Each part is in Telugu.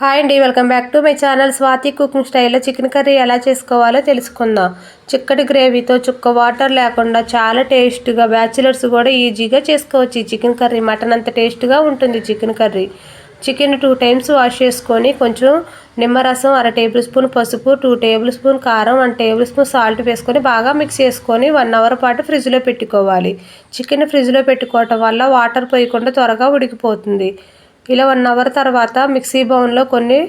హాయ్ అండి welcome back to my channel. Swathi cooking స్టైల్లో చికెన్ కర్రీ ఎలా చేసుకోవాలో తెలుసుకుందాం. చిక్కటి గ్రేవీతో చుక్క వాటర్ లేకుండా చాలా టేస్ట్గా బ్యాచిలర్స్ కూడా ఈజీగా చేసుకోవచ్చు ఈ చికెన్ కర్రీ. మటన్ అంత టేస్ట్గా ఉంటుంది chicken curry. Chicken two times wash చేసుకొని కొంచెం నిమ్మరసం అర టేబుల్ స్పూన్ పసుపు టూ టేబుల్ స్పూన్ కారం వన్ టేబుల్ స్పూన్ సాల్ట్ వేసుకొని బాగా మిక్స్ చేసుకొని వన్ అవర్ పాటు ఫ్రిడ్జ్లో పెట్టుకోవాలి. చికెన్ ఫ్రిడ్జ్లో పెట్టుకోవటం వల్ల వాటర్ పోయకుండా త్వరగా ఉడికిపోతుంది. ఇలా వన్ అవర్ తర్వాత మిక్సీ బౌన్లో కొన్ని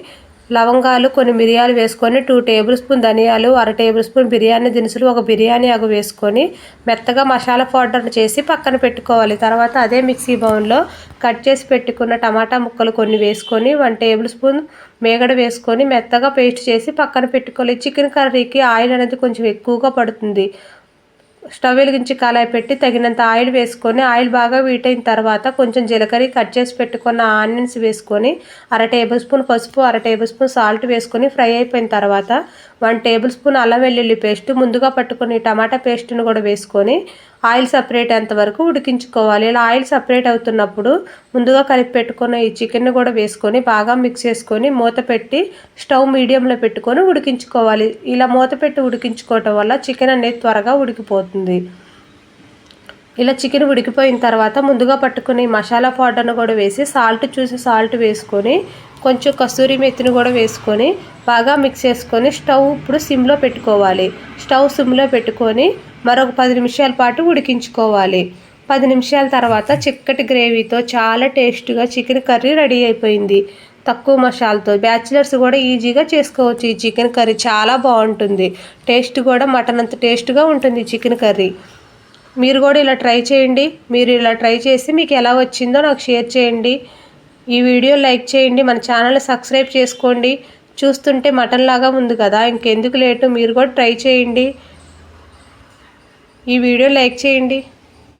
లవంగాలు కొన్ని మిరియాలు వేసుకొని టూ టేబుల్ స్పూన్ ధనియాలు అర టేబుల్ స్పూన్ బిర్యానీ దినుసులు ఒక బిర్యానీ అగు వేసుకొని మెత్తగా మసాలా పౌడర్ చేసి పక్కన పెట్టుకోవాలి. తర్వాత అదే మిక్సీ బౌన్లో కట్ చేసి పెట్టుకున్న టమాటా ముక్కలు కొన్ని వేసుకొని వన్ టేబుల్ స్పూన్ మేగడ వేసుకొని మెత్తగా పేస్ట్ చేసి పక్కన పెట్టుకోవాలి. చికెన్ కర్రీకి ఆయిల్ అనేది కొంచెం ఎక్కువగా పడుతుంది. స్టవ్ వెలిగించి కళాయి పెట్టి తగినంత ఆయిల్ వేసుకొని ఆయిల్ బాగా వీటైన తర్వాత కొంచెం జీలకర్ర కట్ చేసి పెట్టుకున్న ఆనియన్స్ వేసుకొని అర టేబుల్ స్పూన్ పసుపు అర టేబుల్ స్పూన్ సాల్ట్ వేసుకొని ఫ్రై అయిపోయిన తర్వాత వన్ టేబుల్ స్పూన్ అల్లం వెల్లుల్లి పేస్ట్ ముందుగా పట్టుకుని టమాటా పేస్ట్ను కూడా వేసుకొని ఆయిల్ సపరేట్ అంతవరకు ఉడికించుకోవాలి. ఇలా ఆయిల్ సపరేట్ అవుతున్నప్పుడు ముందుగా కలిపి పెట్టుకున్న ఈ చికెన్ కూడా వేసుకొని బాగా మిక్స్ చేసుకొని మూత పెట్టి స్టవ్ మీడియంలో పెట్టుకొని ఉడికించుకోవాలి. ఇలా మూత పెట్టి ఉడికించుకోవటం వల్ల చికెన్ అనేది త్వరగా ఉడికిపోతుంది. ఇలా చికెన్ ఉడికిపోయిన తర్వాత ముందుగా పట్టుకుని మసాలా పౌడర్ను కూడా వేసి సాల్ట్ చూసి సాల్ట్ వేసుకొని కొంచెం కస్తూరి మెత్తిని కూడా వేసుకొని బాగా మిక్స్ చేసుకొని స్టవ్ ఇప్పుడు సిమ్లో పెట్టుకోవాలి. స్టవ్ సిమ్లో పెట్టుకొని మరొక పది నిమిషాల పాటు ఉడికించుకోవాలి. పది నిమిషాల తర్వాత చిక్కటి గ్రేవీతో చాలా టేస్ట్గా చికెన్ కర్రీ రెడీ అయిపోయింది. తక్కువ మసాలాతో బ్యాచిలర్స్ కూడా ఈజీగా చేసుకోవచ్చు. ఈ చికెన్ కర్రీ చాలా బాగుంటుంది. టేస్ట్ కూడా మటన్ అంత టేస్ట్గా ఉంటుంది చికెన్ కర్రీ. మీరు కూడా ఇలా ట్రై చేయండి. మీరు ఇలా ట్రై చేసి మీకు ఎలా వచ్చిందో నాకు షేర్ చేయండి. ఈ వీడియో లైక్ చేయండి. మన ఛానల్ సబ్స్క్రైబ్ చేసుకోండి. చూస్తుంటే మటన్ లాగా ఉంది కదా ఇంకెందుకు లేటు? మీరు కూడా ట్రై చేయండి. ఈ వీడియో లైక్ చేయండి.